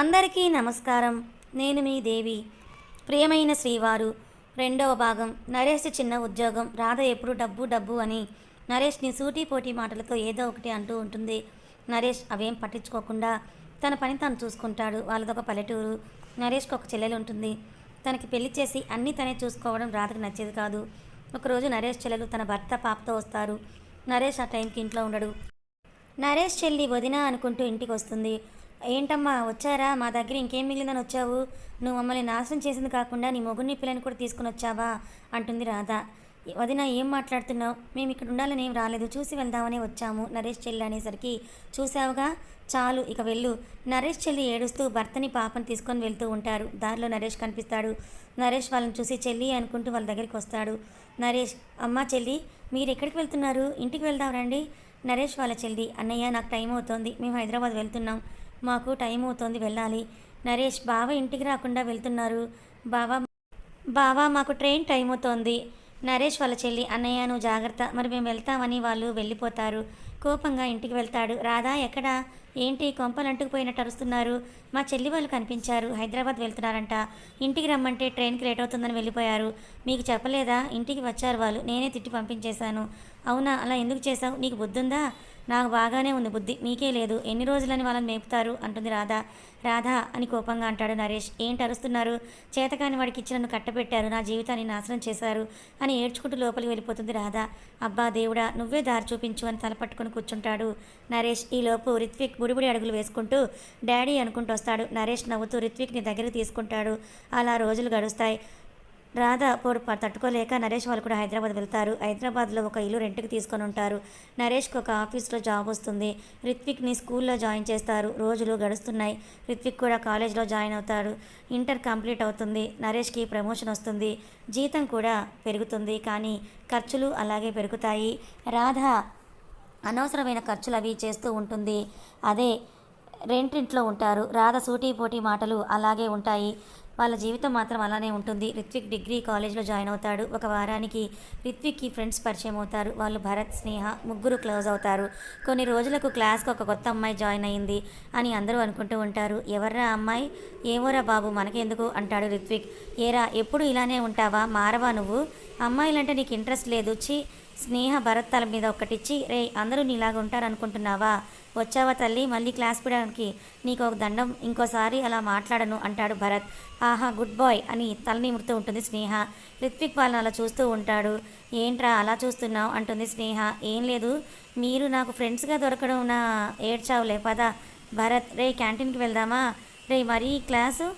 అందరికీ నమస్కారం. నేను మీ దేవి. ప్రియమైన శ్రీవారు రెండవ భాగం. నరేష్ చిన్న ఉద్యోగం. రాధ ఎప్పుడు డబ్బు డబ్బు అని నరేష్ని సూటిపోటీ మాటలతో ఏదో ఒకటి అంటూ ఉంటుంది. నరేష్ అవేం పట్టించుకోకుండా తన పని తను చూసుకుంటాడు. వాళ్ళదొక పల్లెటూరు. నరేష్కి ఒక చెల్లెలు ఉంటుంది. తనకి పెళ్ళి చేసి అన్నీ తనే చూసుకోవడం రాధకు నచ్చేది కాదు. ఒకరోజు నరేష్ చెల్లెలు తన భర్త పాపతో వస్తారు. నరేష్ ఆ టైంకి ఇంట్లో ఉండడు. నరేష్ చెల్లి వదిన అనుకుంటూ ఇంటికి వస్తుంది. ఏంటమ్మా వచ్చారా? మా దగ్గర ఇంకేం మిగిలిందని వచ్చావు? నువ్వు మమ్మల్ని నాశనం చేసింది కాకుండా నీ మొగుడిని పిల్లని కూడా తీసుకుని వచ్చావా? అంటుంది రాధ. వదిన ఏం మాట్లాడుతున్నావు? మేము ఇక్కడ ఉండాలని ఏం రాలేదు. చూసి వెళ్దామని వచ్చాము నరేష్ చెల్లి అనేసరికి. చూసావుగా చాలు ఇక వెళ్ళు. నరేష్ చెల్లి ఏడుస్తూ భర్తని పాపని తీసుకొని వెళ్తూ ఉంటారు. దారిలో నరేష్ కనిపిస్తాడు. నరేష్ వాళ్ళని చూసి చెల్లి అనుకుంటూ వాళ్ళ దగ్గరికి వస్తాడు. నరేష్ అమ్మ చెల్లి మీరు ఎక్కడికి వెళ్తున్నారు? ఇంటికి వెళ్దాం రండి. నరేష్ వాళ్ళ చెల్లి అన్నయ్య నాకు టైం అవుతోంది. మేము హైదరాబాద్ వెళ్తున్నాం. మాకు టైం అవుతోంది వెళ్ళాలి. నరేష్ బావ ఇంటికి రాకుండా వెళ్తున్నారు. బావ బావా మాకు ట్రైన్ టైం అవుతోంది. నరేష్ వాళ్ళ చెల్లి అన్నయ్య నువ్వు జాగ్రత్త. మరి మేము వెళ్తామని వాళ్ళు వెళ్ళిపోతారు. కోపంగా ఇంటికి వెళ్తాడు. రాధా ఎక్కడ? ఏంటి? కొంపలు అంటుకుపోయినట్టు అరుస్తున్నారు. మా చెల్లి వాళ్ళు కనిపించారు. హైదరాబాద్ వెళ్తున్నారంట. ఇంటికి రమ్మంటే ట్రైన్కి లేట్ అవుతుందని వెళ్ళిపోయారు. మీకు చెప్పలేదా? ఇంటికి వచ్చారు వాళ్ళు. నేనే తిట్టి పంపించేశాను. అవునా? అలా ఎందుకు చేశావు? నీకు బుద్ధి ఉందా నాకు బాగానే ఉంది బుద్ధి. మీకే లేదు. ఎన్ని రోజులని వాళ్ళని మేపుతారు? అంటుంది రాధా. రాధా అని కోపంగా అంటాడు నరేష్. ఏంటి అరుస్తున్నారు? చేతకాని వాడికి ఇచ్చి నన్ను కట్టబెట్టారు. నా జీవితాన్ని నాశనం చేశారు అని ఏడ్చుకుంటూ లోపలికి వెళ్ళిపోతుంది రాధా. అబ్బా దేవుడా నువ్వే దారి చూపించు అని తలపట్టుకుని కూర్చుంటాడు నరేష్. ఈలోపు రిత్విక్ బుడిబుడి అడుగులు వేసుకుంటూ డాడీ అనుకుంటూ వస్తాడు. నరేష్ నవ్వుతూ రిత్విక్ని దగ్గరికి తీసుకుంటాడు. అలా రోజులు గడుస్తాయి. రాధ పోడు తట్టుకోలేక నరేష్ వాళ్ళు కూడా హైదరాబాద్ వెళ్తారు. హైదరాబాద్లో ఒక ఇల్లు రెంట్కి తీసుకొని ఉంటారు. నరేష్కి ఒక ఆఫీస్లో జాబ్ వస్తుంది. రిత్విక్ని స్కూల్లో జాయిన్ చేస్తారు. రోజులు గడుస్తున్నాయి. రిత్విక్ కూడా కాలేజ్లో జాయిన్ అవుతాడు. ఇంటర్ కంప్లీట్ అవుతుంది. నరేష్కి ప్రమోషన్ వస్తుంది. జీతం కూడా పెరుగుతుంది. కానీ ఖర్చులు అలాగే పెరుగుతాయి. రాధ అనవసరమైన ఖర్చులు అవి చేస్తూ ఉంటుంది. అదే రెంటింట్లో ఉంటారు. రాధ సూటీ పోటీ మాటలు అలాగే ఉంటాయి. వాళ్ళ జీవితం మాత్రం అలానే ఉంటుంది. రిత్విక్ డిగ్రీ కాలేజ్లో జాయిన్ అవుతాడు. ఒక వారానికి రిత్విక్కి ఫ్రెండ్స్ పరిచయం అవుతారు. వాళ్ళు భరత్ స్నేహ ముగ్గురు క్లోజ్ అవుతారు. కొన్ని రోజులకు క్లాస్కి ఒక కొత్త అమ్మాయి జాయిన్ అయింది అని అందరూ అనుకుంటూ ఉంటారు. ఎవర్రా అమ్మాయి? ఏమోరా బాబు మనకెందుకు? అంటాడు రిత్విక్. ఏరా ఎప్పుడు ఇలానే ఉంటావా? మారవా నువ్వు? అమ్మాయిలంటే నీకు ఇంట్రెస్ట్ లేదు. చి స్నేహ భరత్ తల మీద ఒకటిచ్చి రే అందరూ నీలాగా ఉంటారనుకుంటున్నావా? వచ్చావా తల్లి? మళ్ళీ క్లాస్ పీయడానికి నీకు ఒక దండం ఇంకోసారి అలా మాట్లాడను అంటాడు భరత్. ఆహా గుడ్ బాయ్ అని తల నిమురుతూ ఉంటుంది స్నేహ. రిత్విక్ వాళ్ళని అలా చూస్తూ ఉంటాడు. ఏంట్రా అలా చూస్తున్నావు? అంటుంది స్నేహ. ఏం లేదు. మీరు నాకు ఫ్రెండ్స్గా దొరకడం నా ఏడ్చావులే పద. భరత్ రే క్యాంటీన్కి వెళ్దామా? రే మరీ క్లాసు?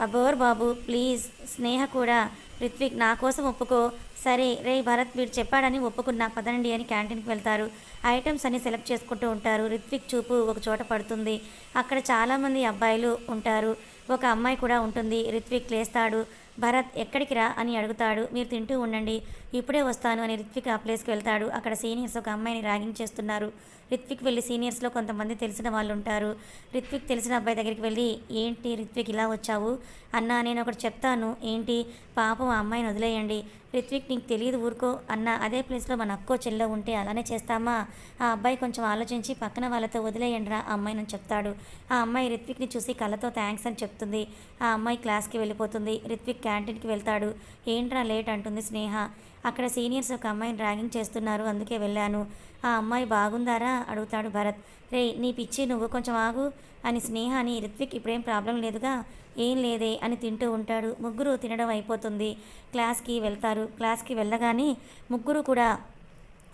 అబోర్ బాబు ప్లీజ్. స్నేహ కూడా రిత్విక్ నా కోసం ఒప్పుకో. సరే రే భరత్ మీరు చెప్పాడని ఒప్పుకున్నా పదండి అని క్యాంటీన్కి వెళ్తారు. ఐటమ్స్ అన్ని సెలెక్ట్ చేసుకుంటూ ఉంటారు. రిత్విక్ చూపు ఒక చోట పడుతుంది. అక్కడ చాలామంది అబ్బాయిలు ఉంటారు. ఒక అమ్మాయి కూడా ఉంటుంది. రిత్విక్ లేస్తాడు. భరత్ ఎక్కడికి రా? అని అడుగుతాడు. మీరు తింటూ ఉండండి. ఇప్పుడే వస్తాను అని రిత్విక్ ఆ ప్లేస్కి వెళ్తాడు. అక్కడ సీనియర్స్ ఒక అమ్మాయిని ర్యాగింగ్ చేస్తున్నారు. రిత్విక్ వెళ్ళి సీనియర్స్లో కొంతమంది తెలిసిన వాళ్ళు ఉంటారు. రిత్విక్ తెలిసిన అబ్బాయి దగ్గరికి వెళ్ళి ఏంటి రిత్విక్ ఇలా వచ్చావు? అన్నా నేను ఒకటి చెప్తాను. ఏంటి? పాపం ఆ అమ్మాయిని వదిలేయండి. రిత్విక్ నీకు తెలియదు ఊరుకో అన్న అదే ప్లేస్లో మన అక్కో చెల్లో ఉంటే అలానే చేస్తామా? ఆ అబ్బాయి కొంచెం ఆలోచించి పక్కన వాళ్ళతో వదిలేయండి రా ఆ అమ్మాయి అని చెప్తాడు. ఆ అమ్మాయి రిత్విక్ని చూసి కళ్ళతో థ్యాంక్స్ అని చెప్తుంది. ఆ అమ్మాయి క్లాస్కి వెళ్ళిపోతుంది. రిత్విక్ క్యాంటీన్కి వెళ్తాడు. ఏంట్రా లేట్ అంటుంది స్నేహ. అక్కడ సీనియర్స్ ఒక అమ్మాయిని ర్యాగింగ్ చేస్తున్నారు అందుకే వెళ్ళాను. ఆ అమ్మాయి బాగుందారా? అడుగుతాడు భరత్. రే నీ పిచ్చి నువ్వు కొంచెం ఆగు. అని స్నేహ అని రిత్విక్ ఇప్పుడేం ప్రాబ్లం లేదుగా? ఏం లేదే అని తింటూ ఉంటాడు. ముగ్గురు తినడం అయిపోతుంది. క్లాస్కి వెళ్తారు. క్లాస్కి వెళ్ళగానే ముగ్గురు కూడా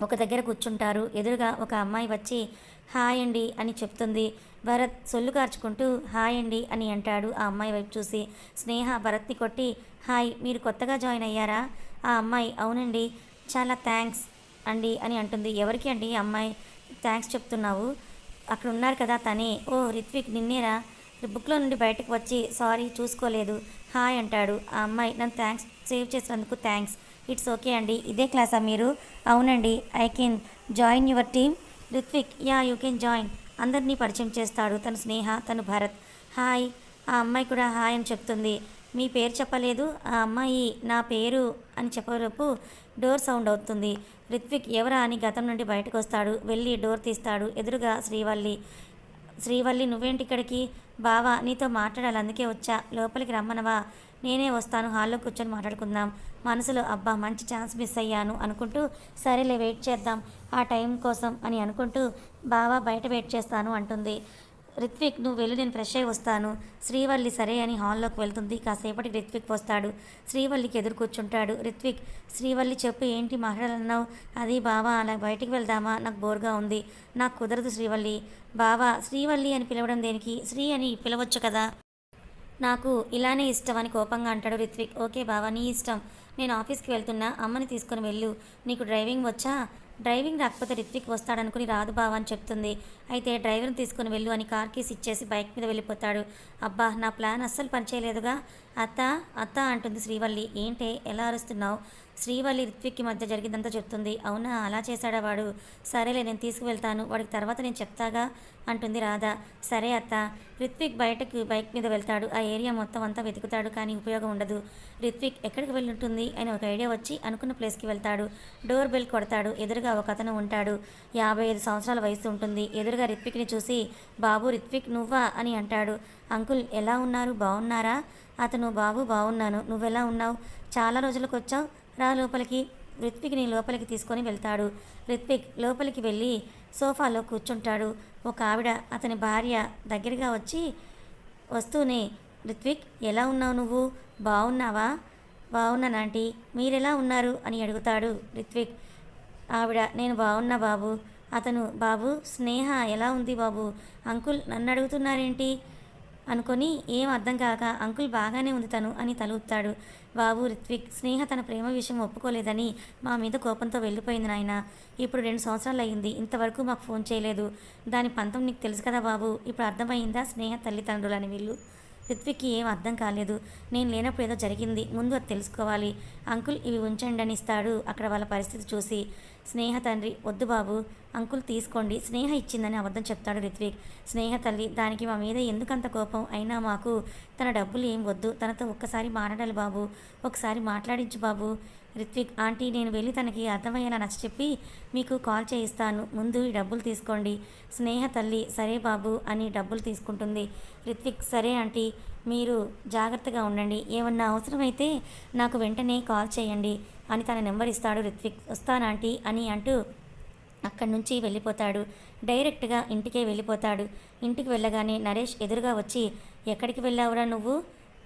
ఒక దగ్గర కూర్చుంటారు. ఎదురుగా ఒక అమ్మాయి వచ్చి హాయ్ అండి అని చెప్తుంది. భరత్ సొల్లు కార్చుకుంటూ హాయ్ అండి అని అంటాడు ఆ అమ్మాయి వైపు చూసి. స్నేహ భరత్ని కొట్టి హాయ్ మీరు కొత్తగా జాయిన్ అయ్యారా? ఆ అమ్మాయి అవునండి. చాలా థ్యాంక్స్ అండి అని అంటుంది. ఎవరికి అండి ఈ అమ్మాయి? థ్యాంక్స్ చెప్తున్నావు. అక్కడ ఉన్నారు కదా తనే. ఓ రిత్విక్ నిన్నేరా? బుక్లో నుండి బయటకు వచ్చి సారీ చూసుకోలేదు. హాయ్ అంటాడు. ఆ అమ్మాయి నన్ను థ్యాంక్స్ సేవ్ చేసినందుకు థ్యాంక్స్. ఇట్స్ ఓకే అండి. ఇదే క్లాసా మీరు? అవునండి. I can join your team. Ritvik yeah you can join. అందరినీ పరిచయం చేస్తాడు. తను స్నేహ తను భరత్. హాయ్. ఆ అమ్మాయి కూడా హాయ్ అని చెప్తుంది. మీ పేరు చెప్పలేదు? ఆ అమ్మాయి నా పేరు అని చెప్పరపు డోర్ సౌండ్ అవుతుంది. రిత్విక్ ఎవరా అని గతం నుండి బయటకు వస్తాడు వెళ్ళి డోర్ తీస్తాడు. ఎదురుగా శ్రీవల్లి. శ్రీవల్లి నువ్వేంటి ఇక్కడికి? బావా నీతో మాట్లాడాలి అందుకే వచ్చా. లోపలికి రమ్మనవా? నేనే వస్తాను. హాల్లో కూర్చొని మాట్లాడుకుందాం. మనసులో అబ్బా మంచి ఛాన్స్ మిస్ అయ్యాను అనుకుంటూ సరేలే వెయిట్ చేద్దాం. ఆ టైం కోసం అని అనుకుంటూ బావా బయట వెయిట్ చేస్తాను అంటుంది. రిత్విక్ నువ్వు వెళ్ళి నేను ఫ్రెష్ అయి వస్తాను. శ్రీవల్లి సరే అని హాల్లోకి వెళ్తుంది. కాసేపటికి రిత్విక్ వస్తాడు. శ్రీవల్లికి ఎదురు కూర్చుంటాడు. రిత్విక్ శ్రీవల్లి చెప్పు ఏంటి మాట్లాడాలన్నావు అది బావా అలా బయటికి వెళ్దామా? నాకు బోర్గా ఉంది. నాకు కుదరదు శ్రీవల్లి. బావా శ్రీవల్లి అని పిలవడం దేనికి? శ్రీ అని పిలవచ్చు కదా. నాకు ఇలానే ఇష్టం అని కోపంగా అంటాడు రిత్విక్. ఓకే బావా నీ ఇష్టం. నేను ఆఫీస్కి వెళ్తున్నా. అమ్మని తీసుకుని వెళ్ళు. నీకు డ్రైవింగ్ వచ్చా? డ్రైవింగ్ రాకపోతే రిత్విక్ వస్తాడనుకుని రాదు బావా అని చెప్తుంది. అయితే డ్రైవర్ని తీసుకుని వెళ్ళు అని కార్ కీస్ ఇచ్చేసి బైక్ మీద వెళ్ళిపోతాడు. అబ్బా నా ప్లాన్ అస్సలు పనిచేయలేదుగా. అత్త అత్త అంటుంది శ్రీవల్లి. ఏంటే ఎలా అరుస్తున్నావు? శ్రీవల్లి రిత్విక్కి మధ్య జరిగిందంతా చెప్తుంది. అవునా అలా చేశాడా వాడు? సరేలే నేను తీసుకువెళ్తాను. వాడికి తర్వాత నేను చెప్తాగా? అంటుంది రాధ. సరే అత్త. రిత్విక్ బయటకు బైక్ మీద వెళ్తాడు. ఆ ఏరియా మొత్తం అంతా వెతుకుతాడు కానీ ఉపయోగం ఉండదు. రిత్విక్ ఎక్కడికి వెళ్ళుంటుంది అని ఒక ఐడియా వచ్చి అనుకున్న ప్లేస్కి వెళ్తాడు. డోర్ బెల్ కొడతాడు. ఎదురుగా ఒక అతను ఉంటాడు. యాభై ఐదు సంవత్సరాల వయసు ఉంటుంది. ఎదురుగా రిత్విక్ని చూసి బాబు రిత్విక్ నువ్వా? అని అంటాడు. అంకుల్ ఎలా ఉన్నారు? బాగున్నారా? అతను బాబు బాగున్నాను. నువ్వెలా ఉన్నావు? చాలా రోజులకు వచ్చావు రా లోపలికి. రిత్విక్ని లోపలికి తీసుకొని వెళ్తాడు. రిత్విక్ లోపలికి వెళ్ళి సోఫాలో కూర్చుంటాడు. ఒక ఆవిడ అతని భార్య దగ్గరగా వచ్చి వస్తూనే రిత్విక్ ఎలా ఉన్నావు నువ్వు? బాగున్నావా? బాగున్నానంటీ మీరెలా ఉన్నారు? అని అడుగుతాడు రిత్విక్. ఆవిడ నేను బాగున్నా బాబు. అతను బాబు స్నేహ ఎలా ఉంది బాబు? అంకుల్ నన్ను అడుగుతున్నారేంటి అనుకొని ఏం అర్థం కాక అంకుల్ బాగానే ఉంది తను అని తలుపుతాడు బాబు రిత్విక్ స్నేహ తన ప్రేమ విషయం ఒప్పుకోలేదని మా మీద కోపంతో వెళ్ళిపోయింది నాయన. ఇప్పుడు రెండు సంవత్సరాలు అయ్యింది ఇంతవరకు మాకు ఫోన్ చేయలేదు. దాని పంతం నీకు తెలుసు కదా బాబు ఇప్పుడు అర్థమైందా స్నేహ తల్లిదండ్రులని వీళ్ళు? రిత్విక్కి ఏం అర్థం కాలేదు. నేను లేనప్పుడు ఏదో జరిగింది. ముందు అది తెలుసుకోవాలి. అంకుల్ ఇవి ఉంచండి అని ఇస్తాడు అక్కడ వాళ్ళ పరిస్థితి చూసి. స్నేహ తండ్రి వద్దు బాబు. అంకుల్ తీసుకోండి. స్నేహ ఇచ్చిందని అబద్ధం చెప్తాడు రిత్విక్. స్నేహ తల్లి దానికి మా మీద ఎందుకంత కోపం? అయినా మాకు తన డబ్బులు ఏం వద్దు. తనతో ఒక్కసారి మాట్లాడాలి బాబు. ఒకసారి మాట్లాడించు బాబు. రిత్విక్ ఆంటీ నేను వెళ్ళి తనకి అర్థమయ్యేలా నచ్చ చెప్పి మీకు కాల్ చేయిస్తాను. ముందు డబ్బులు తీసుకోండి. స్నేహ తల్లి సరే బాబు అని డబ్బులు తీసుకుంటుంది. రిత్విక్ సరే ఆంటీ మీరు జాగ్రత్తగా ఉండండి. ఏమన్నా అవసరమైతే నాకు వెంటనే కాల్ చేయండి అని తన నెంబర్ ఇస్తాడు రిత్విక్. వస్తానాంటీ అని అంటూ అక్కడి నుంచి వెళ్ళిపోతాడు. డైరెక్ట్గా ఇంటికే వెళ్ళిపోతాడు. ఇంటికి వెళ్ళగానే నరేష్ ఎదురుగా వచ్చి ఎక్కడికి వెళ్ళావురా నువ్వు?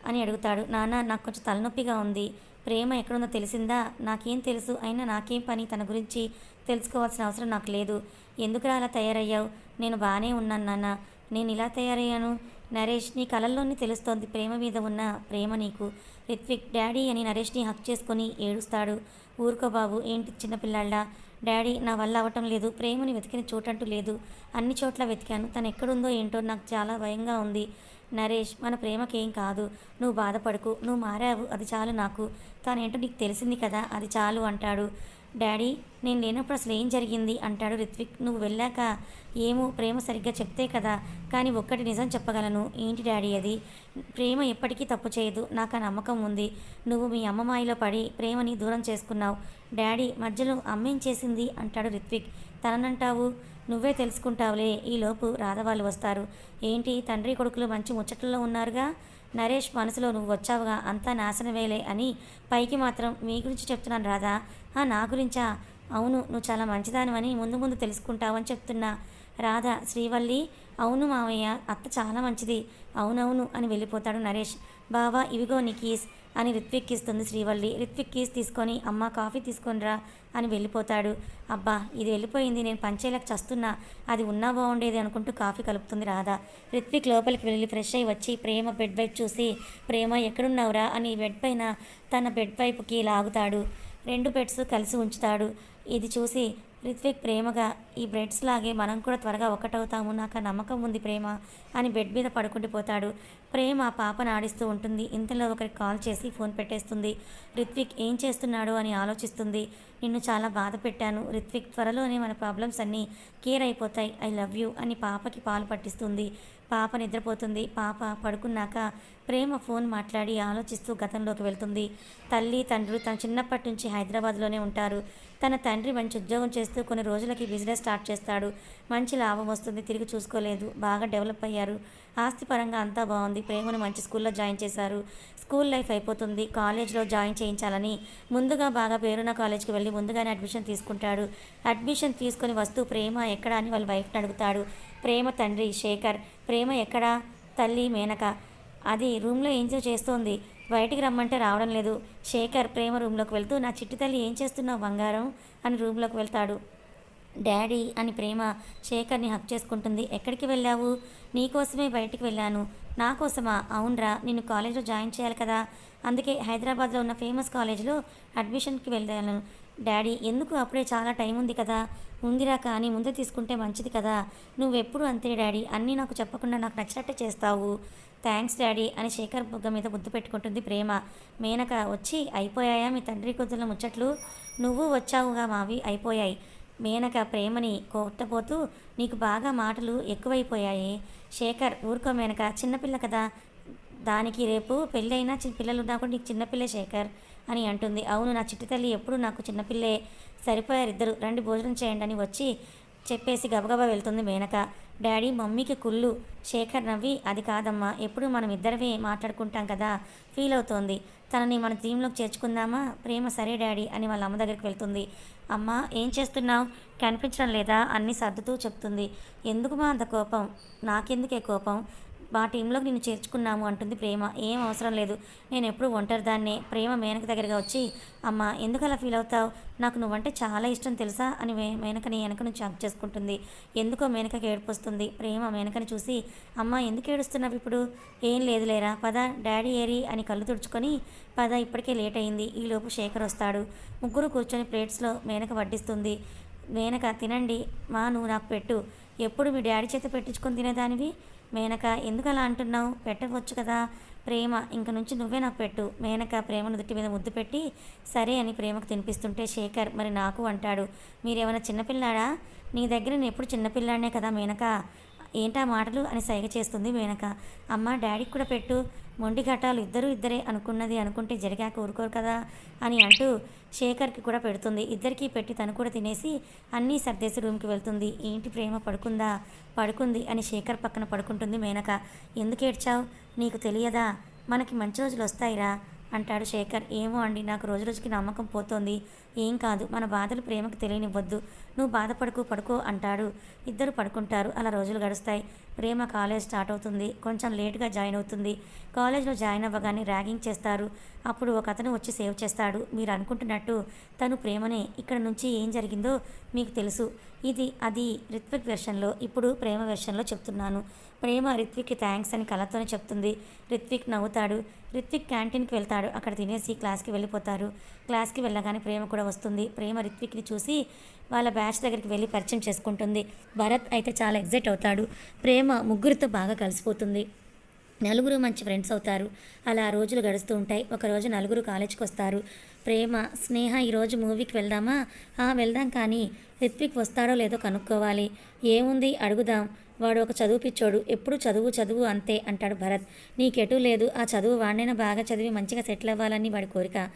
అని అడుగుతాడు. నాన్న నాకు కొంచెం తలనొప్పిగా ఉంది. ప్రేమ ఎక్కడుందో తెలిసిందా? నాకేం తెలుసు. అయినా నాకేం పని? తన గురించి తెలుసుకోవాల్సిన అవసరం నాకు లేదు. ఎందుకురా అలా తయారయ్యావు? నేను బాగానే ఉన్నాను నాన్న. నేను ఇలా తయారయ్యాను. నరేష్ నీ కళల్లోనే తెలుస్తోంది. ప్రేమ మీద ఉన్న ప్రేమ నీకు. రిత్విక్ డాడీ అని నరేష్ని హక్ చేసుకొని ఏడుస్తాడు. ఊరుకో బాబు ఏంటి చిన్నపిల్లాళ్ళ డాడీ నా వల్ల అవటం లేదు. ప్రేమని వెతికిన చోటంటూ లేదు. అన్ని చోట్ల వెతికాను. తను ఎక్కడుందో ఏంటో నాకు చాలా భయంగా ఉంది. నరేష్ మన ప్రేమకేం కాదు. నువ్వు బాధపడకు నువ్వు మారావు అది చాలు నాకు. తానేంటో నీకు తెలిసింది కదా అది చాలు అంటాడు. డాడీ నేను లేనప్పుడు అసలు ఏం జరిగింది? అంటాడు రిత్విక్. నువ్వు వెళ్ళాక ఏమో ప్రేమ సరిగ్గా చెప్తే కదా కానీ ఒక్కటి నిజం చెప్పగలను. ఏంటి డాడీ అది? ప్రేమ ఎప్పటికీ తప్పు చేయదు. నాకు ఆ నమ్మకం ఉంది. నువ్వు మీ అమ్మమాయిలో పడి ప్రేమని దూరం చేసుకున్నావు. డాడీ మధ్యలో అమ్మేం చేసింది? అంటాడు రిత్విక్. తననంటావు? నువ్వే తెలుసుకుంటావులే. ఈలోపు రాధవాళ్ళు వస్తారు. ఏంటి తండ్రి కొడుకులు మంచి ముచ్చట్లో ఉన్నారుగా? నరేష్ మనసులో నువ్వు వచ్చావుగా అంతా నాశనమేలే అని పైకి మాత్రం మీ గురించి చెప్తున్నాను రాధా. ఆ నా గురించా? అవును నువ్వు చాలా మంచిదానివని ముందు ముందు తెలుసుకుంటావని చెప్తున్నా. రాధ శ్రీవల్లి అవును మావయ్య అత్త చాలా మంచిది. అవునవును అని వెళ్ళిపోతాడు నరేష్. బావా ఇవిగో నీ కీస్ అని రిత్విక్ ఇస్తుంది శ్రీవల్లి. రిత్విక్ కీస్ తీసుకొని అమ్మ కాఫీ తీసుకొనిరా అని వెళ్ళిపోతాడు. అబ్బా ఇది వెళ్ళిపోయింది నేను పంచేలకు చస్తున్నా. అది ఉన్నా బాగుండేది అనుకుంటూ కాఫీ కలుపుతుంది రాధా. రిత్విక్ లోపలికి వెళ్ళి ఫ్రెష్ అయ్యి వచ్చి ప్రేమ బెడ్ వైపు చూసి ప్రేమ ఎక్కడున్నావురా? అని బెడ్ పైన తన బెడ్ వైపుకి లాగుతాడు. రెండు బెడ్స్ కలిసి ఉంచుతాడు. ఇది చూసి రిత్విక్ ప్రేమగా ఈ బ్రెడ్స్ లాగే మనం కూడా త్వరగా ఒకటవుతాము నాకు నమ్మకం ఉంది ప్రేమ అని బెడ్ మీద పడుకుండిపోతాడు ప్రేమ పాపను ఆడిస్తూ ఉంటుంది. ఇంతలో ఒకరికి కాల్ చేసి ఫోన్ పెట్టేస్తుంది. రిత్విక్ ఏం చేస్తున్నాడు అని ఆలోచిస్తుంది. నిన్ను చాలా బాధ పెట్టాను. రిత్విక్ త్వరలోనే మన ప్రాబ్లమ్స్ అన్నీ కేర్ అయిపోతాయి. ఐ లవ్ యూ అని పాపకి పాలు పట్టిస్తుంది. పాప నిద్రపోతుంది. పాప పడుకున్నాక ప్రేమ ఫోన్ మాట్లాడి ఆలోచిస్తూ గతంలోకి వెళ్తుంది. తల్లి తండ్రులు తన చిన్నప్పటి నుంచి హైదరాబాద్లోనే ఉంటారు. తన తండ్రి మంచి ఉద్యోగం చేస్తూ కొన్ని రోజులకి బిజినెస్ స్టార్ట్ చేస్తాడు. మంచి లాభం వస్తుంది తిరిగి చూసుకోలేదు. బాగా డెవలప్ అయ్యారు. ఆస్తి పరంగా అంతా బాగుంది. ప్రేమను మంచి స్కూల్లో జాయిన్ చేశారు. స్కూల్ లైఫ్ అయిపోతుంది. కాలేజ్లో జాయిన్ చేయించాలని ముందుగా బాగా పేరున్న కాలేజ్కి వెళ్ళి ముందుగానే అడ్మిషన్ తీసుకుంటాడు. అడ్మిషన్ తీసుకొని వస్తూ ప్రేమ ఎక్కడ అని వాళ్ళ వైఫ్ని అడుగుతాడు. ప్రేమ తండ్రి శేఖర్ ప్రేమ ఎక్కడా? తల్లి మేనక. అది రూమ్లో ఏం చేస్తోంది? బయటికి రమ్మంటే రావడం లేదు. శేఖర్ ప్రేమ రూమ్లోకి వెళ్తూ నా చిట్టి తల్లి ఏం చేస్తున్నావు బంగారం? అని రూమ్లోకి వెళ్తాడు. డాడీ అని ప్రేమ శేఖర్ని హక్ చేసుకుంటుంది. ఎక్కడికి వెళ్ళావు? నీకోసమే బయటికి వెళ్ళాను. నా కోసమా? అవునరా నిన్ను కాలేజ్లో జాయిన్ చేయాలి కదా. అందుకే హైదరాబాద్లో ఉన్న ఫేమస్ కాలేజ్లో అడ్మిషన్కి వెళ్ళాను. డాడీ ఎందుకు అప్పుడే చాలా టైం ఉంది కదా? ఉందిరా కానీ ముందే తీసుకుంటే మంచిది కదా? నువ్వెప్పుడు అంతే డాడీ అన్నీ నాకు చెప్పకుండా నాకు నచ్చినట్టే చేస్తావు. థ్యాంక్స్ డాడీ అని శేఖర్ బుగ్గ మీద ముద్దు పెట్టుకుంటుంది ప్రేమ. మేనక వచ్చి అయిపోయాయా మీ తండ్రి కొద్దుల ముచ్చట్లు? నువ్వు వచ్చావుగా మావి అయిపోయాయి. మేనక ప్రేమని కొట్టబోతూ నీకు బాగా మాటలు ఎక్కువైపోయాయి. శేఖర్ ఊరుకో మేనక చిన్నపిల్ల కదా. దానికి రేపు పెళ్ళైనా పిల్లలు ఉన్నా కూడా నీకు చిన్నపిల్ల శేఖర్. అని అంటుంది. అవును నా చిట్టి తల్లి ఎప్పుడు నాకు చిన్నపిల్లే సరిపోయారు ఇద్దరు. రండి భోజనం చేయండి అని వచ్చి చెప్పేసి గబగబా వెళ్తుంది మేనక. డాడీ మమ్మీకి కుళ్ళు. శేఖర్ నవ్వి అది కాదమ్మా ఎప్పుడు మనం ఇద్దరమే మాట్లాడుకుంటాం కదా ఫీల్ అవుతోంది. తనని మన టీంలోకి చేర్చుకుందామా? ప్రేమ సరే డాడీ అని వాళ్ళ అమ్మ దగ్గరికి వెళ్తుంది. అమ్మ ఏం చేస్తున్నావు? కనిపించడం లేదా? అన్నీ సర్దుతూ చెప్తుంది. ఎందుకు మా అంత కోపం? నాకెందుకే కోపం? మా టీంలోకి నిన్ను చేర్చుకున్నాము అంటుంది ప్రేమ. ఏం అవసరం లేదు. నేను ఎప్పుడు ఒంటరిదాన్నే. ప్రేమ మేనక దగ్గరగా వచ్చి అమ్మ ఎందుకు అలా ఫీల్ అవుతావు? నాకు నువ్వంటే చాలా ఇష్టం తెలుసా? అని మేనకని వెనక నుంచి చేసుకుంటుంది. ఎందుకో మేనకకి ఏడుపు వస్తుంది. ప్రేమ మేనకని చూసి అమ్మ ఎందుకు ఏడుస్తున్నావు ఇప్పుడు? ఏం లేదు లేరా పద డాడీ ఏరి అని కళ్ళు తుడుచుకొని పద ఇప్పటికే లేట్ అయింది. ఈలోపు శేఖర్ వస్తాడు. ముగ్గురు కూర్చొని ప్లేట్స్లో మేనక వడ్డిస్తుంది. మేనక తినండి మా నువ్వు నాకు పెట్టు. ఎప్పుడు మీ డాడీ చేత పెట్టించుకొని తినేదానివి? మేనక ఎందుకు అలా అంటున్నావు? పెట్టవచ్చు కదా. ప్రేమ ఇంక నుంచి నువ్వే నాకు పెట్టు. మేనక ప్రేమ నుదుటి మీద ముద్దు పెట్టి సరే అని ప్రేమకు తినిపిస్తుంటే శేఖర్ మరి నాకు అంటాడు మీరేమైనా చిన్నపిల్లాడా? నీ దగ్గర నేను ఎప్పుడు చిన్నపిల్లాడినే కదా మేనక? ఏంటా మాటలు అని సైగ చేస్తుంది మేనక అమ్మ డాడీకి కూడా పెట్టు. మొండి ఘటాలు ఇద్దరు ఇద్దరే అనుకున్నది అనుకుంటే జరిగాక ఊరుకోరు కదా అని అంటూ శేఖర్కి కూడా పెడుతుంది. ఇద్దరికీ పెట్టి తను కూడా తినేసి అన్నీ సర్దేసి రూమ్కి వెళ్తుంది. ఏంటి ప్రేమ? పడుకుందా? పడుకుంది అని శేఖర్ పక్కన పడుకుంటుంది మేనక ఎందుకు ఏడ్చావు? నీకు తెలియదా? మనకి మంచి రోజులు వస్తాయిరా. అంటాడు శేఖర్. ఏమో అండి నాకు రోజు రోజుకి నమ్మకం పోతోంది. ఏం కాదు మన బాధలు ప్రేమకు తెలియనివ్వద్దు. నువ్వు బాధపడుకో పడుకో అంటాడు. ఇద్దరు పడుకుంటారు అలా రోజులు గడుస్తాయి. ప్రేమ కాలేజ్ స్టార్ట్ అవుతుంది కొంచెం లేటుగా జాయిన్ అవుతుంది. కాలేజ్లో జాయిన్ అవ్వగానే ర్యాగింగ్ చేస్తారు. అప్పుడు ఒక అతను వచ్చి సేవ్ చేస్తాడు. మీరు అనుకుంటున్నట్టు తను ప్రేమనే. ఇక్కడ నుంచి ఏం జరిగిందో మీకు తెలుసు. ఇది అది రిత్విక్ వెర్షన్లో ఇప్పుడు ప్రేమ వెర్షన్లో చెప్తున్నాను. ప్రేమ రిత్విక్కి థ్యాంక్స్ అని కళ్ళతోనే చెప్తుంది. రిత్విక్ నవ్వుతాడు. రిత్విక్ క్యాంటీన్కి వెళ్తాడు. అక్కడ తినేసి క్లాస్కి వెళ్ళిపోతారు. క్లాస్కి వెళ్ళగానే ప్రేమ కూడా వస్తుంది. ప్రేమ రిత్విక్ని చూసి వాళ్ళ బ్యాచ్ దగ్గరికి వెళ్ళి పరిచయం చేసుకుంటుంది. భరత్ అయితే చాలా ఎగ్జైట్ అవుతాడు. ప్రేమ ముగ్గురితో బాగా కలిసిపోతుంది. నలుగురు మంచి ఫ్రెండ్స్ అవుతారు. అలా రోజులు గడుస్తూ ఉంటాయి. ఒకరోజు నలుగురు కాలేజీకి వస్తారు. ప్రేమ స్నేహ ఈరోజు మూవీకి వెళ్దామా? ఆ వెళ్దాం కానీ రిత్విక్ వస్తాడో లేదో కనుక్కోవాలి. ఏముంది? అడుగుదాం. వాడు ఒక చదువు పిచ్చోడు ఎప్పుడు చదువు చదువు అంతే అంటాడు భరత్. నీకెటూ లేదు ఆ చదువు వాడినైనా బాగా చదివి మంచిగా సెటిల్ అవ్వాలని వాడి కోరిక.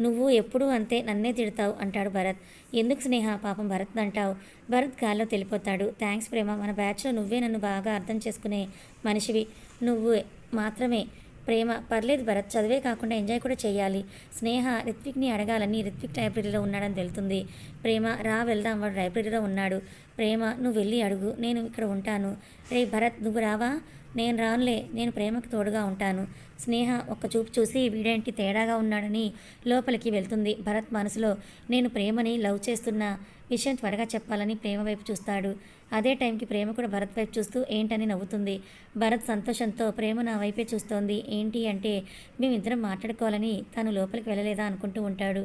నువ్వు ఎప్పుడూ అంతే నన్నే తిడతావు అంటాడు భరత్. ఎందుకు స్నేహ? పాపం భరత్ అంటావు. భరత్ గాల్లో తెలిపోతాడు థ్యాంక్స్ ప్రేమ మన బ్యాచ్లో నువ్వే నన్ను బాగా అర్థం చేసుకునే మనిషివి. నువ్వు మాత్రమే ప్రేమ పర్లేదు భరత్ చదివే కాకుండా ఎంజాయ్ కూడా చేయాలి. స్నేహ రిత్విక్ని అడగాలని రిత్విక్ లైబ్రరీలో ఉన్నాడని తెలుతుంది. ప్రేమ రా వెళ్దాం వాడు లైబ్రరీలో ఉన్నాడు. ప్రేమ నువ్వు వెళ్ళి అడుగు నేను ఇక్కడ ఉంటాను. రే భరత్ నువ్వు రావా? నేను రానులే నేను ప్రేమకు తోడుగా ఉంటాను. స్నేహ ఒక్క చూపు చూసి వీడేంటి తేడాగా ఉన్నాడని లోపలికి వెళ్తుంది భరత్ మనసులో. నేను ప్రేమని లవ్ చేస్తున్న విషయం త్వరగా చెప్పాలని ప్రేమ వైపు చూస్తాడు. అదే టైంకి ప్రేమ కూడా భరత్ వైపు చూస్తూ ఏంటని నవ్వుతుంది. భరత్ సంతోషంతో ప్రేమ నా వైపే చూస్తోంది. ఏంటి అంటే మేమిద్దరం మాట్లాడుకోవాలని తను లోపలికి వెళ్ళలేదా అనుకుంటూ ఉంటాడు.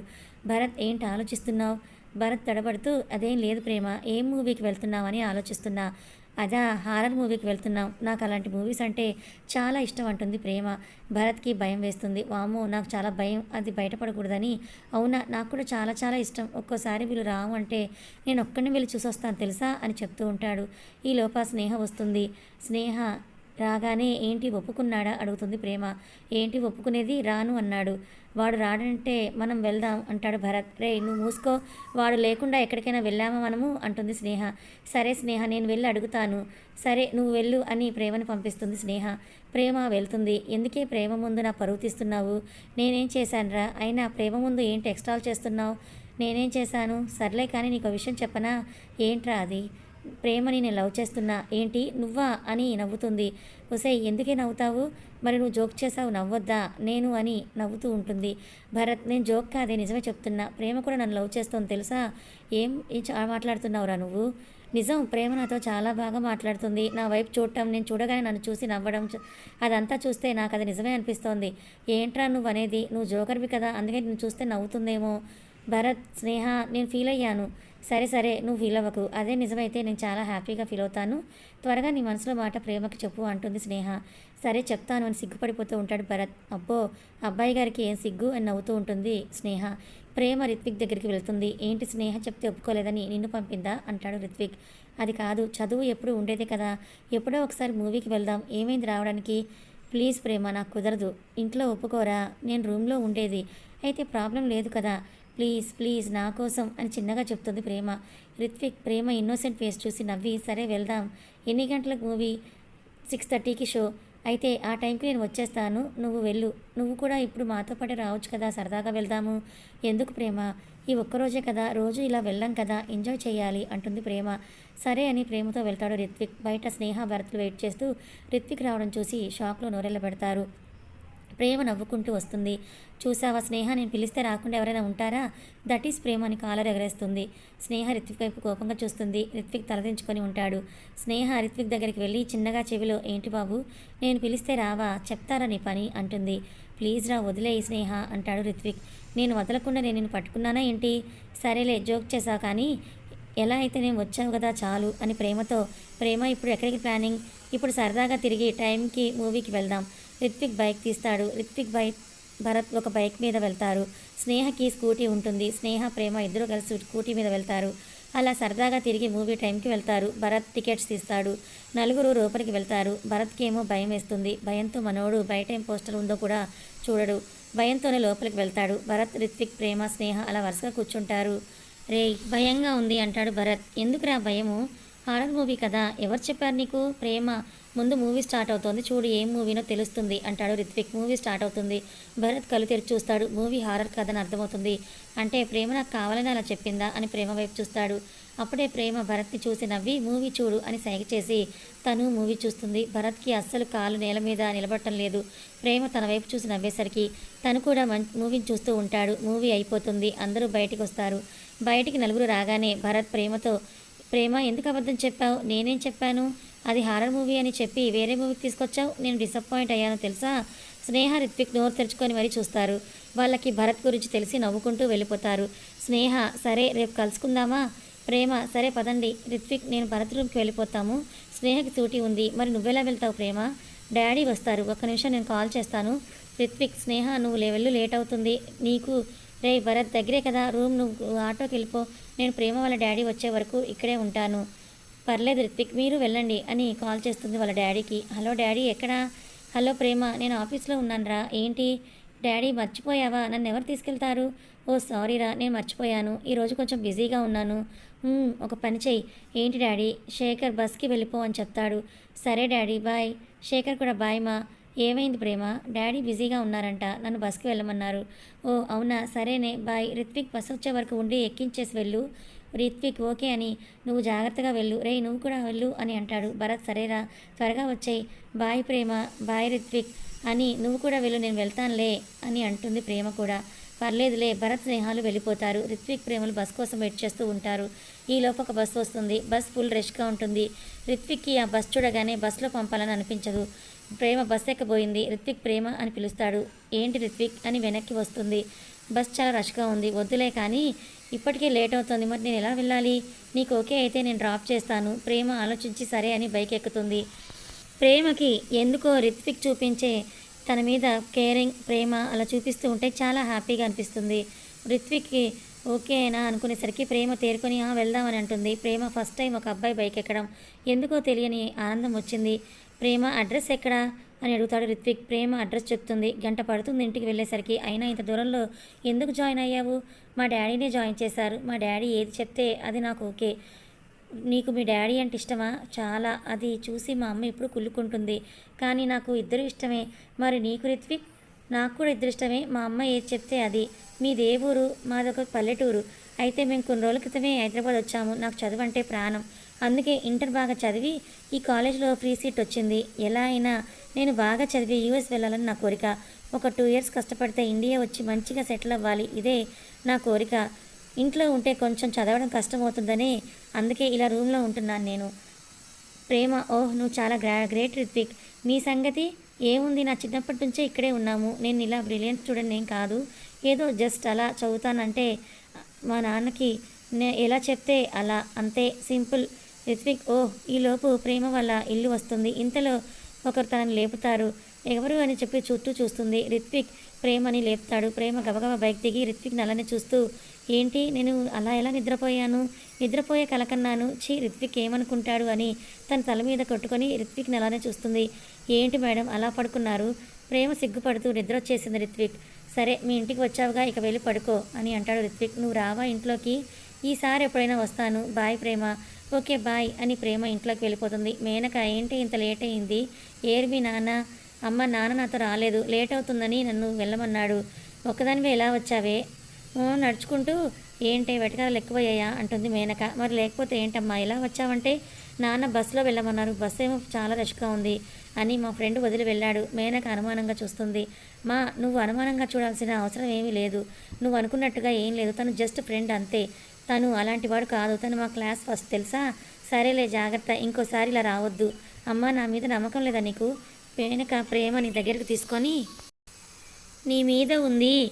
భరత్ ఏంటి ఆలోచిస్తున్నావు? భరత్ తడబడుతూ అదేం లేదు ప్రేమ ఏం మూవీకి వెళ్తున్నావని ఆలోచిస్తున్నా. అదా హారర్ మూవీకి వెళ్తున్నాం. నాకు అలాంటి మూవీస్ అంటే చాలా ఇష్టం అంటుంది ప్రేమ. భరత్కి భయం వేస్తుంది. వామో నాకు చాలా భయం. అది బయటపడకూడదని. అవునా నాకు కూడా చాలా చాలా ఇష్టం. ఒక్కోసారి వీళ్ళు రావు అంటే నేను ఒక్కడిని వెళ్ళి చూసొస్తాను తెలుసా? అని చెప్తూ ఉంటాడు. ఈ లోప స్నేహ వస్తుంది. స్నేహ రాగానే ఏంటి ఒప్పుకున్నాడా? అడుగుతుంది ప్రేమ. ఏంటి ఒప్పుకునేది? రాను అన్నాడు. వాడు రాడంటే మనం వెళ్దాం అంటాడు భరత్. రే నువ్వు మూసుకో. వాడు లేకుండా ఎక్కడికైనా వెళ్ళామా మనము? అంటుంది స్నేహ. సరే స్నేహ నేను వెళ్ళి అడుగుతాను. సరే నువ్వు వెళ్ళు అని ప్రేమను పంపిస్తుంది స్నేహ. ప్రేమ వెళ్తుంది. ఎందుకే ప్రేమ ముందు నా పరువు తీస్తున్నావు? నేనేం చేశానురా? అయినా ప్రేమ ముందు ఏంటి ఎక్స్ట్రాల్ చేస్తున్నావు? నేనేం చేశాను? సర్లే కానీ నీకు విషయం చెప్పనా? ఏంట్రా అది? ప్రేమని నేను లవ్ చేస్తున్నా ఏంటి? నువ్వా? అని నవ్వుతుంది. ఒసే ఎందుకే నవ్వుతావు? మరి నువ్వు జోక్ చేసావు నవ్వొద్దా? నేను అని నవ్వుతూ ఉంటుంది. భరత్ నేను జోక్ కాదే నిజమే చెప్తున్నా. ప్రేమ కూడా నన్ను లవ్ చేస్తోంది తెలుసా? ఏం చా- మాట్లాడుతున్నావురా నువ్వు? నిజం ప్రేమ నాతో చాలా బాగా మాట్లాడుతుంది. నా వైపు చూడటం నేను చూడగానే నన్ను చూసి నవ్వడం అదంతా చూస్తే నాకు అది నిజమే అనిపిస్తోంది. ఏంట్రా నువ్వు అనేది నువ్వు జోకర్వి కదా అందుకే నేను చూస్తే నవ్వుతుందేమో? భరత్ స్నేహ నేను ఫీల్ అయ్యాను. సరే సరే నువ్వు ఫీల్ అవ్వకు. అదే నిజమైతే నేను చాలా హ్యాపీగా ఫీల్ అవుతాను. త్వరగా నీ మనసులో మాట ప్రేమకి చెప్పు అంటుంది స్నేహ. సరే చెప్తాను అని సిగ్గుపడిపోతూ ఉంటాడు భరత్. అబ్బో అబ్బాయి గారికి ఏం సిగ్గు అని నవ్వుతూ ఉంటుంది స్నేహ. ప్రేమ రిత్విక్ దగ్గరికి వెళ్తుంది. ఏంటి స్నేహ చెప్తే ఒప్పుకోలేదని నిన్ను పంపిందా? అంటాడు రిత్విక్. అది కాదు చదువు ఎప్పుడు ఉండేదే కదా. ఎప్పుడో ఒకసారి మూవీకి వెళ్దాం. ఏమైంది రావడానికి? ప్లీజ్ ప్రేమ నాకు కుదరదు. ఇంట్లో ఒప్పుకోరా? నేను రూమ్లో ఉండేది. అయితే ప్రాబ్లం లేదు కదా. ప్లీజ్ ప్లీజ్ నా కోసం అని చిన్నగా చెప్తుంది ప్రేమ. రిత్విక్ ప్రేమ ఇన్నోసెంట్ ఫేస్ చూసి నవ్వి సరే వెళ్దాం. ఎన్ని గంటలకు మూవీ? సిక్స్ థర్టీకి షో. అయితే ఆ టైంకి నేను వచ్చేస్తాను. నువ్వు వెళ్ళు. నువ్వు కూడా ఇప్పుడు మాతో పాటు రావచ్చు కదా సరదాగా వెళ్దాము. ఎందుకు ప్రేమ? ఈ ఒక్కరోజే కదా రోజు ఇలా వెళ్ళాం కదా ఎంజాయ్ చేయాలి అంటుంది ప్రేమ. సరే అని ప్రేమతో వెళ్తాడు రిత్విక్. బయట స్నేహ భరత్లు వెయిట్ చేస్తూ రిత్విక్ రావడం చూసి షాక్లో నోరెళ్ళ పెడతారు ప్రేమ నవ్వుకుంటూ వస్తుంది. చూసావా స్నేహ? నేను పిలిస్తే రాకుండా ఎవరైనా ఉంటారా? దట్ ఈస్ ప్రేమ అని కాలర్ ఎగరేస్తుంది. స్నేహ రిత్విక్ వైపు కోపంగా చూస్తుంది. రిత్విక్ తలదించుకొని ఉంటాడు. స్నేహ రిత్విక్ దగ్గరికి వెళ్ళి చిన్నగా చెవిలో ఏంటి బాబు? నేను పిలిస్తే రావా? చెప్తారా నీ పని? అంటుంది. ప్లీజ్ రా వదిలే స్నేహ అంటాడు రిత్విక్. నేను వదలకుండా నేను నిన్ను పట్టుకున్నానా ఏంటి? సరేలే జోక్ చేసా కానీ ఎలా అయితే నేను వచ్చావు కదా చాలు అని ప్రేమతో ప్రేమ ఇప్పుడు ఎక్కడికి ప్లానింగ్? ఇప్పుడు సరదాగా తిరిగి టైంకి మూవీకి వెళ్దాం. రిత్విక్ బైక్ తీస్తాడు. రిత్విక్ బైక్ భరత్ ఒక బైక్ మీద వెళ్తారు. స్నేహకి స్కూటీ ఉంటుంది. స్నేహ ప్రేమ ఇద్దరు కలిసి స్కూటీ మీద వెళ్తారు. అలా సరదాగా తిరిగి మూవీ టైంకి వెళ్తారు. భరత్ టికెట్స్ తీస్తాడు. నలుగురు లోపలికి వెళ్తారు. భరత్కి ఏమో భయం వేస్తుంది. భయంతో మనోడు బయట ఏం పోస్టర్ ఉందో కూడా చూడడు. భయంతోనే లోపలికి వెళ్తాడు. భరత్ రిత్విక్ ప్రేమ స్నేహ అలా వరుసగా కూర్చుంటారు. రే భయంగా ఉంది అంటాడు భరత్. ఎందుకురా భయము? హారర్ మూవీ కదా. ఎవరు చెప్పారు నీకు? ప్రేమ ముందు మూవీ స్టార్ట్ అవుతోంది. చూడు ఏం మూవీనో తెలుస్తుంది అంటాడు రిత్విక్. మూవీ స్టార్ట్ అవుతుంది. భరత్ కళ్ళు తెరిచి చూస్తాడు. మూవీ హారర్ కథని అర్థమవుతుంది. అంటే ప్రేమ నాకు కావాలని అలా చెప్పిందా అని ప్రేమ వైపు చూస్తాడు. అప్పుడే ప్రేమ భరత్ని చూసి నవ్వి మూవీ చూడు అని సైగ చేసి తను మూవీ చూస్తుంది. భరత్కి అస్సలు కాలు నేల మీద నిలబడటం లేదు. ప్రేమ తన వైపు చూసి నవ్వేసరికి తను కూడా మం మూవీని చూస్తూ ఉంటాడు. మూవీ అయిపోతుంది. అందరూ బయటికి వస్తారు. బయటికి నలుగురు రాగానే భరత్ ప్రేమతో ప్రేమ ఎందుకు అబద్ధం చెప్పావు? నేనేం చెప్పాను? అది హారర్ మూవీ అని చెప్పి వేరే మూవీకి తీసుకొచ్చావు. నేను డిసప్పాయింట్ అయ్యాను తెలుసా? స్నేహ రిత్విక్ నోరు తెరుచుకొని మరీ చూస్తారు. వాళ్ళకి భరత్ గురించి తెలిసి నవ్వుకుంటూ వెళ్ళిపోతారు. స్నేహ సరే రేపు కలుసుకుందామా? ప్రేమ సరే పదండి. రిత్విక్ నేను భరత్ రూమ్కి వెళ్ళిపోతాము. స్నేహకి సూటి ఉంది. మరి నువ్వెలా వెళ్తావు ప్రేమ? డాడీ వస్తారు. ఒక్క నిమిషం నేను కాల్ చేస్తాను. రిత్విక్ స్నేహ నువ్వు లే- వెళ్ళు లేట్ అవుతుంది. నీకు రే భరత్ దగ్గరే కదా. రూమ్ నువ్వు ఆటోకి వెళ్ళిపో. నేను ప్రేమ వాళ్ళ డాడీ వచ్చే వరకు ఇక్కడే ఉంటాను. పర్లేదు రిత్విక్ మీరు వెళ్ళండి అని కాల్ చేస్తుంది వాళ్ళ డాడీకి. హలో డాడీ ఎక్కడ? హలో ప్రేమ నేను ఆఫీస్లో ఉన్నానురా. ఏంటి? డాడీ మర్చిపోయావా? నన్ను ఎవరు తీసుకెళ్తారు? ఓ సారీరా నేను మర్చిపోయాను. ఈరోజు కొంచెం బిజీగా ఉన్నాను. ఒక పని చెయ్యి. ఏంటి డాడీ? శేఖర్ బస్కి వెళ్ళిపో అని చెప్తాడు. సరే డాడీ బాయ్. శేఖర్ కూడా బాయ్ మా. ఏమైంది ప్రేమ? డాడీ బిజీగా ఉన్నారంట. నన్ను బస్కి వెళ్ళమన్నారు. ఓ అవునా? సరేనే బాయ్. రిత్విక్ బస్ వచ్చే వరకు ఉండి ఎక్కించేసి వెళ్ళు. రిత్విక్ ఓకే అని. నువ్వు జాగ్రత్తగా వెళ్ళు. రే నువ్వు కూడా వెళ్ళు అని అంటాడు. భరత్ సరేరా త్వరగా వచ్చాయి. బాయ్ ప్రేమ బాయ్ రిత్విక్ అని. నువ్వు కూడా వెళ్ళు నేను వెళ్తానులే అని అంటుంది ప్రేమ కూడా. పర్లేదులే భరత్ స్నేహాలు వెళ్ళిపోతారు. రిత్విక్ ప్రేమలు బస్ కోసం వెయిట్ చేస్తూ ఉంటారు. ఈ ఒక బస్సు వస్తుంది. బస్ ఫుల్ రష్గా ఉంటుంది. రిత్విక్కి ఆ బస్ చూడగానే బస్సులో పంపాలని అనిపించదు. ప్రేమ బస్ ఎక్కబోయింది రిత్విక్ ప్రేమ అని పిలుస్తాడు. ఏంటి రిత్విక్ అని వెనక్కి వస్తుంది. బస్ చాలా రష్గా ఉంది. వద్దులే కానీ ఇప్పటికే లేట్ అవుతుంది. మరి నేను ఎలా వెళ్ళాలి? నీకు ఓకే అయితే నేను డ్రాప్ చేస్తాను. ప్రేమ ఆలోచించి సరే అని బైక్ ఎక్కుతుంది. ప్రేమకి ఎందుకో రిత్విక్ చూపించే తన మీద కేరింగ్ ప్రేమ అలా చూపిస్తూ ఉంటే చాలా హ్యాపీగా అనిపిస్తుంది. రిత్విక్కి ఓకేనా అనుకునేసరికి ప్రేమ తేరుకొని వెళ్దామని అంటుంది. ప్రేమ ఫస్ట్ టైం ఒక అబ్బాయి బైక్ ఎక్కడం. ఎందుకో తెలియని ఆనందం వచ్చింది. ప్రేమ అడ్రస్ ఎక్కడా? అని అడుగుతాడు రిత్విక్. ప్రేమ అడ్రస్ చెప్తుంది. గంట పడుతుంది ఇంటికి వెళ్ళేసరికి. అయినా ఇంత దూరంలో ఎందుకు జాయిన్ అయ్యావు? మా డాడీనే జాయిన్ చేశారు. మా డాడీ ఏది చెప్తే అది నాకు ఓకే. నీకు మీ డాడీ అంటే ఇష్టమా? చాలా. అది చూసి మా అమ్మ ఇప్పుడు కుళ్ళుకుంటుంది. కానీ నాకు ఇద్దరు ఇష్టమే. మరి నీకు రిత్విక్? నాకు కూడా ఇద్దరు ఇష్టమే. మా అమ్మ ఏది చెప్తే అది. మీది ఏ ఊరు? మాదొక పల్లెటూరు. అయితే మేము కొన్ని రోజుల క్రితమే హైదరాబాద్ వచ్చాము. నాకు చదువు అంటే ప్రాణం. అందుకే ఇంటర్ బాగా చదివి ఈ కాలేజ్లో ఫ్రీ సీట్ వచ్చింది. ఎలా అయినా నేను బాగా చదివి యూఎస్ వెళ్ళాలని నా కోరిక. ఒక టూ ఇయర్స్ కష్టపడితే ఇండియా వచ్చి మంచిగా సెటిల్ అవ్వాలి. ఇదే నా కోరిక. ఇంట్లో ఉంటే కొంచెం చదవడం కష్టమవుతుందని అందుకే ఇలా రూమ్లో ఉంటున్నాను నేను. ప్రేమ ఓహ్ నువ్వు చాలా గ్రా గ్రేట్ రిత్విక్. మీ సంగతి ఏముంది? నా చిన్నప్పటి నుంచే ఇక్కడే ఉన్నాము. నేను ఇలా బ్రిలియంట్ స్టూడెంట్ ఏం కాదు. ఏదో జస్ట్ అలా చదువుతానంటే మా నాన్నకి ఎలా చెప్తే అలా. అంతే సింపుల్. రిత్విక్ ఓహ్ ఈలోపు ప్రేమ వల్ల ఇల్లు వస్తుంది. ఇంతలో ఒకరు తనని లేపుతారు. ఎవరు అని చెప్పి చుట్టూ చూస్తుంది. రిత్విక్ ప్రేమని లేపుతాడు. ప్రేమ గబగబ బైక్ దిగి రిత్విక్ నల్లని చూస్తూ ఏంటి? నేను అలా ఎలా నిద్రపోయాను? నిద్రపోయే కలకన్నాను చీ రిత్విక్ ఏమనుకుంటాడు? అని తన తల మీద కొట్టుకొని రిత్విక్ అలానే చూస్తుంది. ఏంటి మేడం? అలా పడుకున్నారు? ప్రేమ సిగ్గుపడుతూ నిద్ర వచ్చేసింది రిత్విక్. సరే మీ ఇంటికి వచ్చావుగా ఇక వెళ్ళి పడుకో అని అంటాడు రిత్విక్. నువ్వు రావా ఇంట్లోకి? ఈసారి ఎప్పుడైనా వస్తాను. బాయ్ ప్రేమ. ఓకే బాయ్ అని ప్రేమ ఇంట్లోకి వెళ్ళిపోతుంది. మేనక ఏంటి ఇంత లేట్ అయింది? ఏర్మి నాన్న అమ్మ నాన్న నాతో రాలేదు. లేట్ అవుతుందని నన్ను వెళ్ళమన్నాడు. ఒక్కదానివే ఎలా వచ్చావే? నడుచుకుంటూ ఏంటి వెటకాలు ఎక్కువయ్యాయా? అంటుంది మేనక. మరి లేకపోతే ఏంటమ్మా ఇలా వచ్చావంటే? నాన్న బస్సులో వెళ్ళమన్నారు. బస్సు ఏమో చాలా రష్గా ఉంది అని మా ఫ్రెండ్ వదిలి వెళ్ళాడు. మేనక అనుమానంగా చూస్తుంది. మా నువ్వు అనుమానంగా చూడాల్సిన అవసరం ఏమీ లేదు. నువ్వు అనుకున్నట్టుగా ఏం లేదు. తను జస్ట్ ఫ్రెండ్ అంతే. తను అలాంటి వాడు కాదు. తను మా క్లాస్ ఫస్ట్ తెలుసా? సరేలే జాగ్రత్త. ఇంకోసారి ఇలా రావద్దు. అమ్మ నా మీద నమ్మకం లేదా నీకు? పేనక ప్రేమ నీ దగ్గరికి తీసుకొని నీ మీద ఉంది.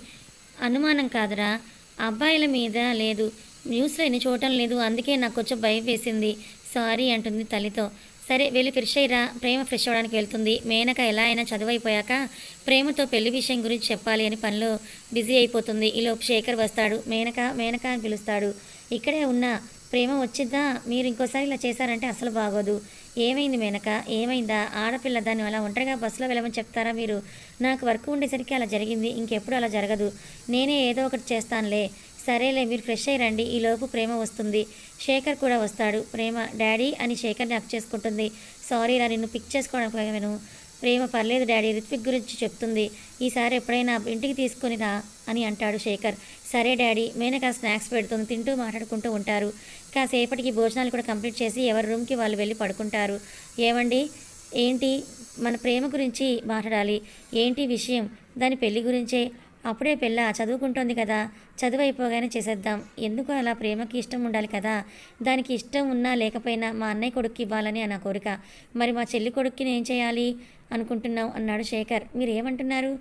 అనుమానం కాదురా. అబ్బాయిల మీద లేదు. న్యూస్లో ఎన్ని చూడటం లేదు. అందుకే నాకు కొంచెం భయం వేసింది. సారీ అంటుంది తల్లితో. సరే వెళ్ళి ఫ్రెష్ అయ్యిరా. ప్రేమ ఫ్రెష్ అవ్వడానికి వెళ్తుంది. మేనక ఎలా అయినా చదువైపోయాక ప్రేమతో పెళ్ళి విషయం గురించి చెప్పాలి అని పనిలో బిజీ అయిపోతుంది. ఈలోపు శేఖర్ వస్తాడు. మేనక మేనక అని పిలుస్తాడు. ఇక్కడే ఉన్న ప్రేమ వచ్చిద్దా? మీరు ఇంకోసారి ఇలా చేశారంటే అసలు బాగోదు. ఏమైంది మేనక? ఏమైందా? ఆడపిల్ల దాన్ని అలా ఒంటరిగా బస్సులో వెళ్ళమని చెప్తారా మీరు? నాకు వర్క్ ఉండేసరికి అలా జరిగింది. ఇంకెప్పుడు అలా జరగదు. నేనే ఏదో ఒకటి చేస్తానులే. సరేలే మీరు ఫ్రెష్ అయ్యి రండి ఈలోపు ప్రేమ వస్తుంది. శేఖర్ కూడా వస్తాడు. ప్రేమ డాడీ అని శేఖర్ని అప్ చేసుకుంటుంది. సారీ రా నిన్ను పిక్ చేసుకోవడానికి ప్రేమ పర్లేదు డాడీ రిత్విక్ గురించి చెప్తుంది. ఈసారి ఎప్పుడైనా ఇంటికి తీసుకొని రా అని అంటాడు శేఖర్. సరే డాడీ మేనక స్నాక్స్ పెడుతుంది తింటూ మాట్లాడుకుంటూ ఉంటారు. కాసేపటికి భోజనాలు కూడా కంప్లీట్ చేసి ఎవరి రూమ్కి వాళ్ళు వెళ్ళి పడుకుంటారు. ఏమండి? ఏంటి? మన ప్రేమ గురించి మాట్లాడాలి. ఏంటి విషయం? దాని పెళ్ళి గురించే? అప్పుడే పిల్ల చదువుకుంటోంది కదా చదువు అయిపోగానే చేసేద్దాం. ఎందుకు అలా ప్రేమకి ఇష్టం ఉండాలి కదా. దానికి ఇష్టం ఉన్నా లేకపోయినా మా అన్నయ్య కొడుక్కి ఇవ్వాలని నా కోరిక. మరి మా చెల్లి కొడుక్కి నేను చేయాలి? అనుకుంటున్నాం అన్నాడు శేఖర్. మీరు ఏమంటున్నారు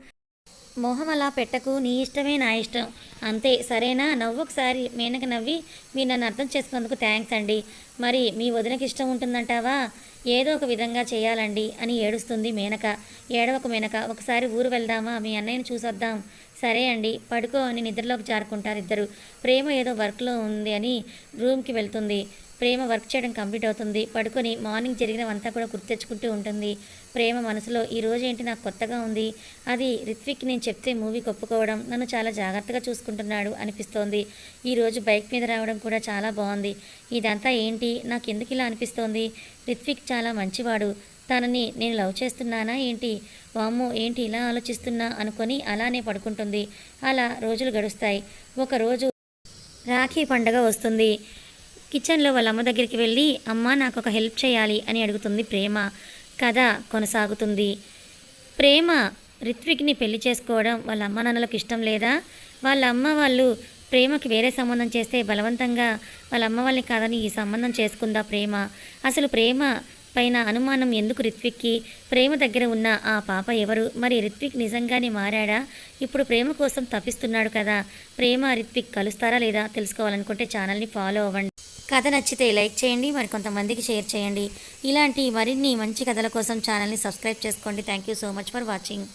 అలా పెట్టకు నీ ఇష్టమే నా ఇష్టం. అంతే సరేనా? నవ్వు ఒకసారి మేనక నవ్వి మీరు నన్ను అర్థం చేసుకున్నందుకు థ్యాంక్స్ అండి. మరి మీ వదినకి ఇష్టం ఉంటుందంటావా? ఏదో ఒక విధంగా చేయాలండి అని ఏడుస్తుంది మేనక. ఏడవక మేనక ఒకసారి ఊరు వెళ్దామా? మీ అన్నయ్యని చూసొద్దాం. సరే అండి పడుకో అని నిద్రలోకి జారుకుంటారు ఇద్దరు. ప్రేమ ఏదో వర్క్లో ఉంది అని రూమ్కి వెళ్తుంది. ప్రేమ వర్క్ చేయడం కంప్లీట్ అవుతుంది. పడుకొని మార్నింగ్ జరిగినవంతా కూడా గుర్తు తెచ్చుకుంటూ ఉంటుంది. ప్రేమ మనసులో ఈ రోజు ఏంటి నాకు కొత్తగా ఉంది? అది రిత్విక్ నేను చెప్తే మూవీ ఒప్పుకోవడం నన్ను చాలా జాగ్రత్తగా చూసుకుంటున్నాడు అనిపిస్తోంది. ఈ రోజు బైక్ మీద రావడం కూడా చాలా బాగుంది. ఇదంతా ఏంటి? నాకు ఎందుకు ఇలా అనిపిస్తోంది? రిత్విక్ చాలా మంచివాడు. తనని నేను లవ్ చేస్తున్నానా ఏంటి? వామ్మో ఏంటి ఇలా ఆలోచిస్తున్నా అనుకొని అలానే పడుకుంటుంది. అలా రోజులు గడుస్తాయి. ఒకరోజు రాఖీ పండగ వస్తుంది. కిచెన్లో వాళ్ళ అమ్మ దగ్గరికి వెళ్ళి అమ్మ నాకు ఒక హెల్ప్ చేయాలి అని అడుగుతుంది ప్రేమ. కథ కొనసాగుతుంది. ప్రేమ రిత్విక్ని పెళ్ళి చేసుకోవడం వాళ్ళ అమ్మ నాన్నలకు ఇష్టం లేదా? వాళ్ళ అమ్మ వాళ్ళు ప్రేమకి వేరే సంబంధం చేస్తే బలవంతంగా వాళ్ళ అమ్మ వాళ్ళని కాదని ఈ సంబంధం చేసుకుందా ప్రేమ? అసలు ప్రేమ పైన అనుమానం ఎందుకు రిత్విక్కి? ప్రేమ దగ్గర ఉన్న ఆ పాప ఎవరు? మరి రిత్విక్ నిజంగానే మారాడా? ఇప్పుడు ప్రేమ కోసం తప్పిస్తున్నాడు కదా. ప్రేమ రిత్విక్ కలుస్తారా లేదా తెలుసుకోవాలనుకుంటే ఛానల్ని ఫాలో అవ్వండి. కథ నచ్చితే లైక్ చేయండి మరి కొంతమందికి షేర్ చేయండి. ఇలాంటి మరిన్ని మంచి కథల కోసం ఛానల్ని సబ్స్క్రైబ్ చేసుకోండి. Thank you so much for watching.